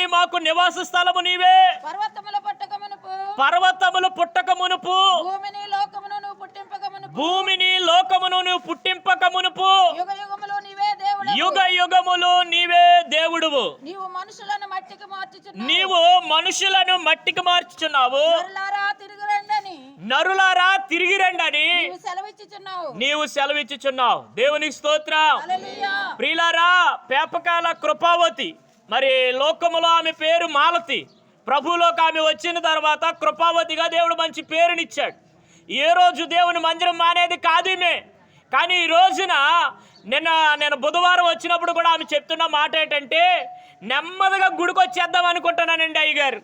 నుండి మాకు నివాస స్థలము నీవే. పర్వతముల పట్టక మునుపు పర్వతములు పుట్టక మునుపు భూమిని లోకమును నువ్వు పుట్టింపక మునుపు యుగ యుగములు నీవే దేవుడువు. నీవు మనుషులను మట్టికి మార్చుచున్నావు. నీవు మనుషులను మట్టికి మార్చుచున్నావు. నరులారా తిరిగి రండని. నీవు సెలవిచ్చుచున్నావు. నీవు సెలవిచ్చుచున్నావు. దేవునికి స్తోత్రం. ప్రియులారా పేపకాల కృపావతి. మరి లోకములో ఆమె పేరు మాలతి. ప్రభులోకి ఆమె వచ్చిన తర్వాత కృపావతిగా దేవుడు మంచి పేరునిచ్చాడు. ఏ రోజు దేవుని మందిరం మానేది కాదు కానీ ఈ రోజున నిన్న నేను బుధవారం వచ్చినప్పుడు కూడా ఆమె చెప్తున్న మాట ఏంటంటే నెమ్మదిగా గుడికొచ్చేద్దాం అనుకుంటున్నానండి అయ్యగారు.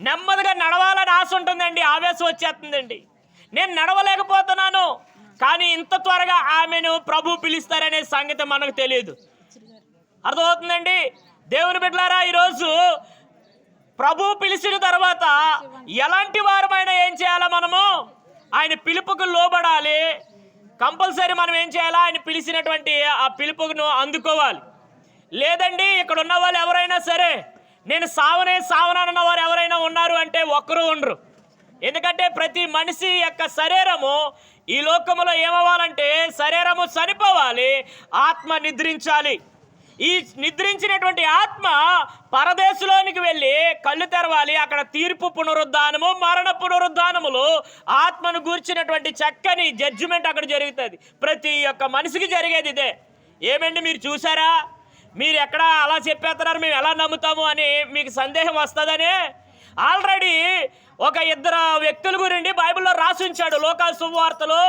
నెమ్మదిగా నడవాలని ఆశ ఉంటుందండి ఆవేశం వచ్చేస్తుందండి. నేను నడవలేకపోతున్నాను కానీ ఇంత త్వరగా ఆమెను ప్రభు పిలుస్తారనే సంగతి మనకు తెలియదు. అర్థమవుతుందండి? దేవుని బిడ్డలారా ఈరోజు ప్రభు పిలిచిన తర్వాత ఎలాంటి వారమైనా ఏం చేయాలా మనము? ఆయన పిలుపుకు లోబడాలి. కంపల్సరీ మనం ఏం చేయాలా? ఆయన పిలిచినటువంటి ఆ పిలుపును అందుకోవాలి. లేదండి ఇక్కడ ఉన్న వాళ్ళు ఎవరైనా సరే నేను సావనే సావనన్న వారు ఎవరైనా ఉన్నారు అంటే ఒక్కరు ఉండరు. ఎందుకంటే ప్రతి మనిషి యొక్క శరీరము ఈ లోకములో ఏమవ్వాలంటే శరీరము చనిపోవాలి ఆత్మ నిద్రించాలి. ఈ నిద్రించినటువంటి ఆత్మ పరదేశంలోనికి వెళ్ళి కళ్ళు తెరవాలి. అక్కడ తీర్పు పునరుద్ధానము మరణ పునరుద్ధానములు ఆత్మను గూర్చినటువంటి చక్కని జడ్జిమెంట్ అక్కడ జరుగుతుంది. ప్రతి ఒక్క మనిషికి జరిగేది ఇదే. ఏమండి మీరు చూసారా? మీరు ఎక్కడ అలా చెప్పేస్తున్నారు మేము ఎలా నమ్ముతాము అని మీకు సందేహం వస్తుందని? ఆల్రెడీ ఒక ఇద్దరు వ్యక్తుల గురించి బైబిల్లో రాసి ఉంచాడు. లోకాల శుభవార్తలో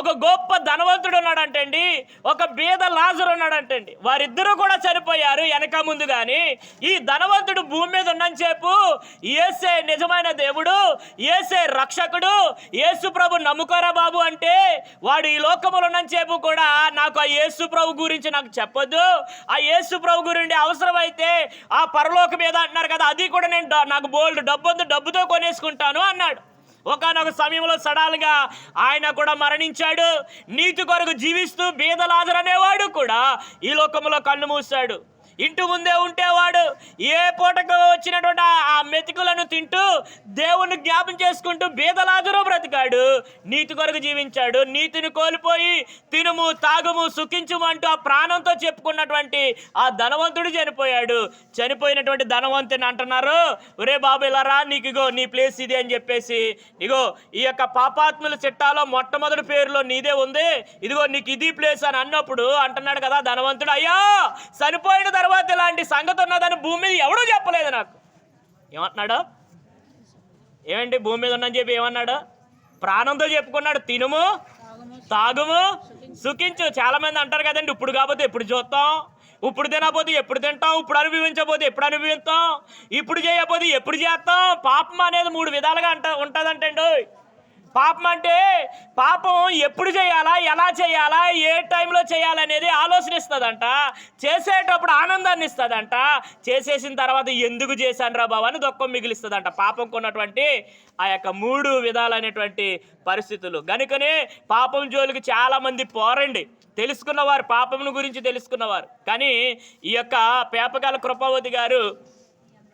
ఒక గొప్ప ధనవంతుడు ఉన్నాడంటండి. ఒక బీద లాజరు ఉన్నాడంటండి. వారిద్దరూ కూడా చనిపోయారు వెనక ముందు కానీ ఈ ధనవంతుడు భూమి మీద ఉన్నంతసేపు ఏసే నిజమైన దేవుడు ఏసే రక్షకుడు యేసు ప్రభు నమ్ముకోరా బాబు అంటే వాడు ఈ లోకములు ఉన్నని చెప్పు కూడా నాకు ఆ యేసు ప్రభు గురించి నాకు చెప్పొద్దు. ఆ యేసు ప్రభు గురించి అవసరమైతే ఆ పరలోక మీద అంటున్నారు కదా అది కూడా నేను నాకు బోల్డ్ డబ్బు ఉంది డబ్బుతో కొనేసుకుంటాను అన్నాడు. ఒకనొక సమయంలో సడాలుగా ఆయన కూడా మరణించాడు. నీతి కొరకు జీవిస్తూ బీదలాజర్ అనేవాడు కూడా ఈ లోకంలో కన్ను మూశాడు. ఇంటి ముందే ఉంటేవాడు ఏ పూటకు వచ్చినటువంటి ఆ- మెతుకులను తింటూ దేవుణ్ణి జ్ఞాపం చేసుకుంటూ బీదలాజరు బ్రతికాడు. నీతి కొరకు జీవించాడు. నీతిని కోల్పోయి తినుము తాగుము సుఖించుము అంటూ ఆ ప్రాణంతో చెప్పుకున్నటువంటి ఆ ధనవంతుడు చనిపోయాడు. చనిపోయినటువంటి ధనవంతుని అంటున్నారు. ఒరే బాబు ఇలా రా నీకు ఇగో నీ ప్లేస్ ఇది అని చెప్పేసి ఇగో ఈ యొక్క పాపాత్ముల చిట్టాలో మొట్టమొదటి పేరులో నీదే ఉంది. ఇదిగో నీకు ఇది ప్లేస్ అని అన్నప్పుడు అంటున్నాడు కదా ధనవంతుడు. అయ్యా చనిపోయిన తర్వాత ఇలాంటి సంగతి ఉన్నదని భూమి మీద ఎవడూ చెప్పలేదు నాకు. ఏమంటున్నాడు? ఏమండి భూమి మీద ఉన్నని చెప్పి ఏమన్నాడు? ప్రాణంతో చెప్పుకున్నాడు తినుము తాగుము సుఖించు. చాలామంది అంటారు కదండి ఇప్పుడు కాకపోతే ఎప్పుడు చూస్తాం? ఇప్పుడు తినకపోతే ఎప్పుడు తింటాం? ఇప్పుడు అనుభవించకపోతే ఎప్పుడు అనుభవిస్తాం? ఇప్పుడు చేయకపోతే ఎప్పుడు చేస్తాం? పాపం అనేది మూడు విధాలుగా అంట ఉంటుందంటండి. పాపం అంటే పాపం ఎప్పుడు చేయాలా ఎలా చేయాలా ఏ టైంలో చేయాలనేది ఆలోచనిస్తుందంట. చేసేటప్పుడు ఆనందాన్ని ఇస్తుందంట. చేసేసిన తర్వాత ఎందుకు చేశాను రా బాబు అని దుఃఖం మిగిలిస్తుందంట. పాపం కొన్నటువంటి ఆ యొక్క మూడు విధాలైనటువంటి పరిస్థితులు. కనుకనే పాపం జోలికి చాలామంది పోరండి. తెలుసుకున్నవారు పాపమును గురించి తెలుసుకున్నవారు. కానీ ఈ యొక్క పేపకాల కృపావతి గారు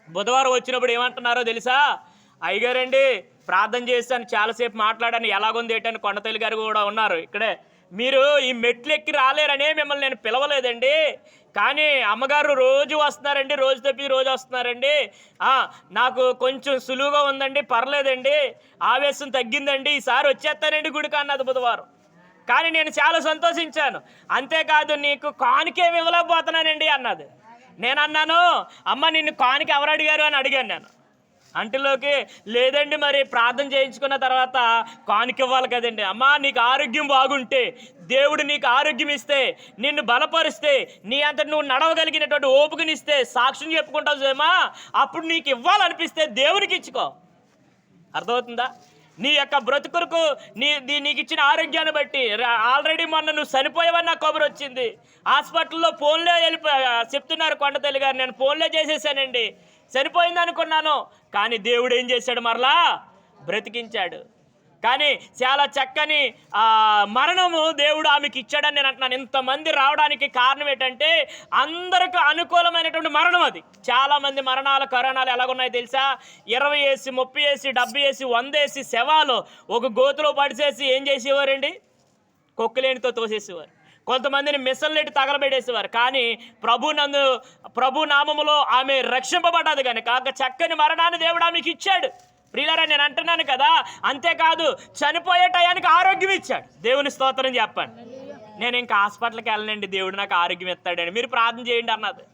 బుధవారం వచ్చినప్పుడు ఏమంటున్నారో తెలుసా? అయ్యగారండి ప్రార్థన చేస్తాను చాలాసేపు మాట్లాడాను ఎలాగుంది ఏంటని కొండతల్లి గారు కూడా ఉన్నారు. ఇక్కడే మీరు ఈ మెట్లు ఎక్కి రాలేరనే మిమ్మల్ని నేను పిలవలేదండి. కానీ అమ్మగారు రోజు వస్తున్నారండి రోజు తప్పి రోజు వస్తున్నారండి. నాకు కొంచెం సులువుగా ఉందండి పర్లేదండి. ఆవేశం తగ్గిందండి ఈసారి వచ్చేస్తానండి గుడికి అన్నది బుధవారం. కానీ నేను చాలా సంతోషించాను. అంతేకాదు నీకు కానుకేమి ఇవ్వలేకపోతున్నానండి అన్నది. నేను అన్నాను అమ్మ నిన్ను కానుక ఎవరు అడిగారు? అని అడిగాను నేను. అంటిలోకి లేదండి మరి ప్రార్థన చేయించుకున్న తర్వాత కానుక ఇవ్వాలి కదండి. అమ్మా నీకు ఆరోగ్యం బాగుంటే దేవుడు నీకు ఆరోగ్యం ఇస్తే నిన్ను బలపరిస్తే నీ అంత నువ్వు నడవగలిగినటువంటి ఓపికనిస్తే సాక్ష్యం చెప్పుకుంటావు సేమా అప్పుడు నీకు ఇవ్వాలనిపిస్తే దేవునికి ఇచ్చుకో. అర్థమవుతుందా? నీ యొక్క బ్రతుకులకు నీ నీకు ఇచ్చిన ఆరోగ్యాన్ని బట్టి ఆల్రెడీ మొన్న నువ్వు చనిపోయావని నాకు కబురు వచ్చింది. హాస్పిటల్లో ఫోన్లో వెళ్ళిపో చెప్తున్నారు కొండతల్లి గారు నేను ఫోన్లో చేసేసానండి. చనిపోయింది అనుకున్నాను కానీ దేవుడు ఏం చేశాడు మరలా? బ్రతికించాడు. కానీ చాలా చక్కని మరణము దేవుడు ఆమెకి ఇచ్చాడని నేను అంటున్నాను. ఇంతమంది రావడానికి కారణం ఏంటంటే అందరికి అనుకూలమైనటువంటి మరణం అది. చాలామంది మరణాలు కరోనాలు ఎలాగున్నాయో తెలుసా? ఇరవై వేసి ముప్పై వేసి డెబ్బై వేసి వంద వేసి శవాలు ఒక గోతులో పడిచేసి ఏం చేసేవారండి? కొక్కులేనితో తోసేసేవారు. కొంతమందిని మిసల్లెట్టి తగలబెట్టేసేవారు. కానీ ప్రభు నందు ప్రభు నామములో ఆమె రక్షింపబడ్డది కనుక కాక చక్కని మరణాన్ని దేవుడు ఆమెకి ఇచ్చాడు. ప్రియులరా నేను అంటున్నాను కదా అంతేకాదు చనిపోయే టయానికి ఆరోగ్యం ఇచ్చాడు. దేవుని స్తోత్రం చెప్పండి. నేను ఇంకా హాస్పిటల్కి వెళ్ళనండి దేవుడు నాకు ఆరోగ్యం ఇస్తాడని. మీరు ప్రార్థన చేయండి అన్నది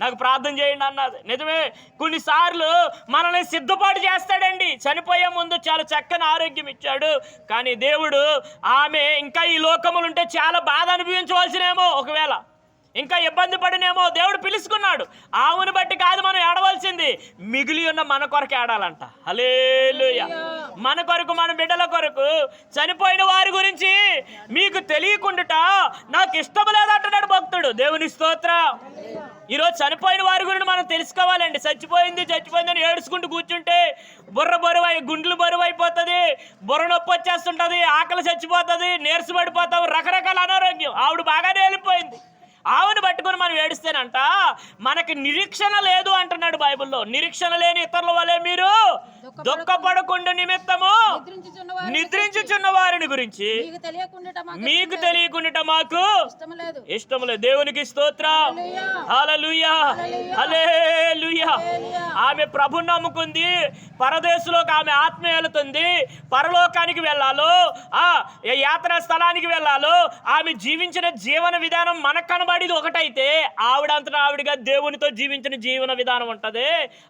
నాకు ప్రార్థన చేయండి అన్నది నిజమే కొన్నిసార్లు మనల్ని సిద్ధపాటు చేస్తాడండి. చనిపోయే ముందు చాలా చక్కని ఆరోగ్యం ఇచ్చాడు. కానీ దేవుడు ఆమె ఇంకా ఈ లోకములు ఉంటే చాలా బాధ అనుభవించవలసినేమో ఒకవేళ. ఇంకా ఇబ్బంది పడినేమో దేవుడు పిలుచుకున్నాడు ఆవును బట్టి కాదు మనం ఏడవలసింది. మిగిలి ఉన్న మన కొరకు ఏడాలంట. హలేలుయ మన కొరకు మన బిడ్డల కొరకు చనిపోయిన వారి గురించి మీకు తెలియకుండా నాకు ఇష్టం లేదంటున్నాడు భక్తుడు. దేవుని స్తోత్రం. ఈరోజు చనిపోయిన వారి గురించి మనం తెలుసుకోవాలండి. చచ్చిపోయింది చచ్చిపోయింది ఏడుచుకుంటూ కూర్చుంటే బుర్ర బరువై గుండ్లు బరువు అయిపోతుంది బుర్ర నొప్పి వచ్చేస్తుంటుంది ఆకలి చచ్చిపోతుంది నీరసపడిపోతాం రకరకాల అనారోగ్యం. ఆవిడ బాగానే వెళ్ళిపోయింది. ఆవును పట్టుకొని మనం ఏడుస్తేనంట మనకి నిరీక్షణ లేదు అంటున్నాడు బైబిల్లో. నిరీక్షణ లేని ఇతరుల వలె మీరు దుఃఖపడకుండా నిమిత్తము నిద్రించుచున్న వారిని గురించి. మీకు తెలియకుండా మాకు ఇష్టం లేదు. దేవునికి స్తోత్రం. హల్లెలూయా. హల్లెలూయా. ఆమె ప్రభు నమ్ముకుంది పరదేశంలోకి ఆమె ఆత్మ వెళుతుంది పరలోకానికి వెళ్ళాలో ఆ యాత్రా స్థలానికి వెళ్ళాలో ఆమె జీవించిన జీవన విధానం మనకు కనబడేది ఒకటైతే ఆవిడంతటా ఆవిడగా దేవునితో జీవించిన జీవన విధానం ఉంటది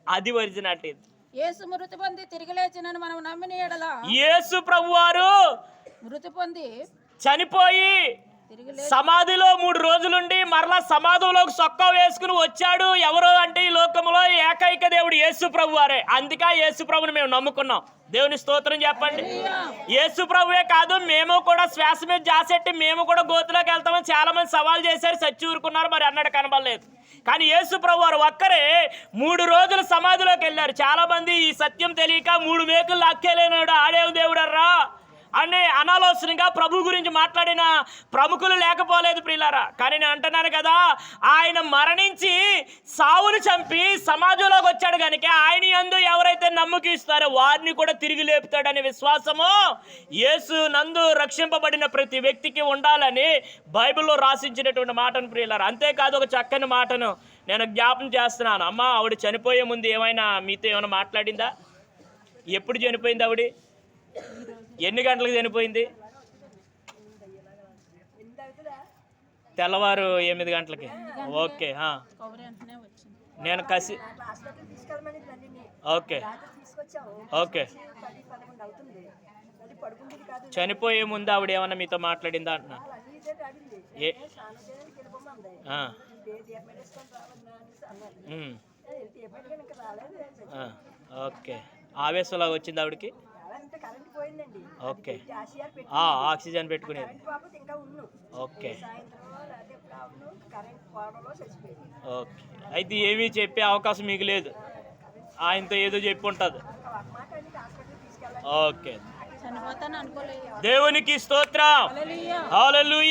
అది ఒరిజినాలిటీ. యేసు మృతి పొంది తిరిగి లేచినని మనం నమ్మిన యేసు ప్రభువారు మృతి పొంది చనిపోయి సమాధిలో మూడు రోజులుండి మరలా సమాధిలోకి సొక్క వేసుకుని వచ్చాడు ఎవరు అంటే ఈ లోకంలో ఏకైక దేవుడు యేసు ప్రభు వారే. అందుకే యేసు ప్రభుని మేము నమ్ముకున్నాం. దేవుని స్తోత్రం చెప్పండి. యేసు ప్రభువే కాదు మేము కూడా శ్వాస మీద జాసెట్టి మేము కూడా గోతులోకి వెళ్తామని చాలా మంది సవాల్ చేశారు సచ్చి ఊరుకున్నారు మరి అన్నాడు కనబడలేదు. కానీ యేసు ప్రభు వారు ఒక్కరే మూడు రోజులు సమాధిలోకి వెళ్ళారు. చాలా మంది ఈ సత్యం తెలియక మూడు మేకులు లాక్కేలేనాడు ఆడేవు దేవుడర్రా. అనే అనాలోచనగా ప్రభు గురించి మాట్లాడిన ప్రముఖులు లేకపోలేదు ప్రియులారా. కానీ నేను అంటున్నాను కదా ఆయన మరణించి సావును చంపి సమాజంలోకి వచ్చాడు కనుక ఆయన యందు ఎవరైతే నమ్మకిస్తారో వారిని కూడా తిరిగి లేపుతాడనే విశ్వాసము యేసు నందు రక్షింపబడిన ప్రతి వ్యక్తికి ఉండాలని బైబిల్లో రాసించినటువంటి మాటను ప్రియులారా. అంతేకాదు ఒక చక్కని మాటను నేను జ్ఞాపం చేస్తున్నాను. అమ్మ ఆవిడ చనిపోయే ముందు ఏమైనా మీతో ఏమైనా మాట్లాడిందా? ఎప్పుడు చనిపోయింది ఆవిడ? ఎన్ని గంటలకు చనిపోయింది? తెల్లవారు ఎనిమిది గంటలకి. ఓకే నేను కసి ఓకే. ఓకే. చనిపోయే ముందు ఆవిడ ఏమన్నా మీతో మాట్లాడిందా అంటున్నాను ఏ ఓకే. ఆవేశంలాగా వచ్చింది ఆవిడకి? ఓకే. ఆక్సిజన్ పెట్టుకునేది ఓకే. ఓకే. అయితే ఏమీ చెప్పే అవకాశం మీకు లేదు. ఆయనతో ఏదో చెప్పి ఉంటుంది. ఒక మాట అంటే హాస్పిటల్ తీసుకెళ్ళాలి ఓకే. దేవునికి స్తోత్రం. హల్లెలూయా. హల్లెలూయా.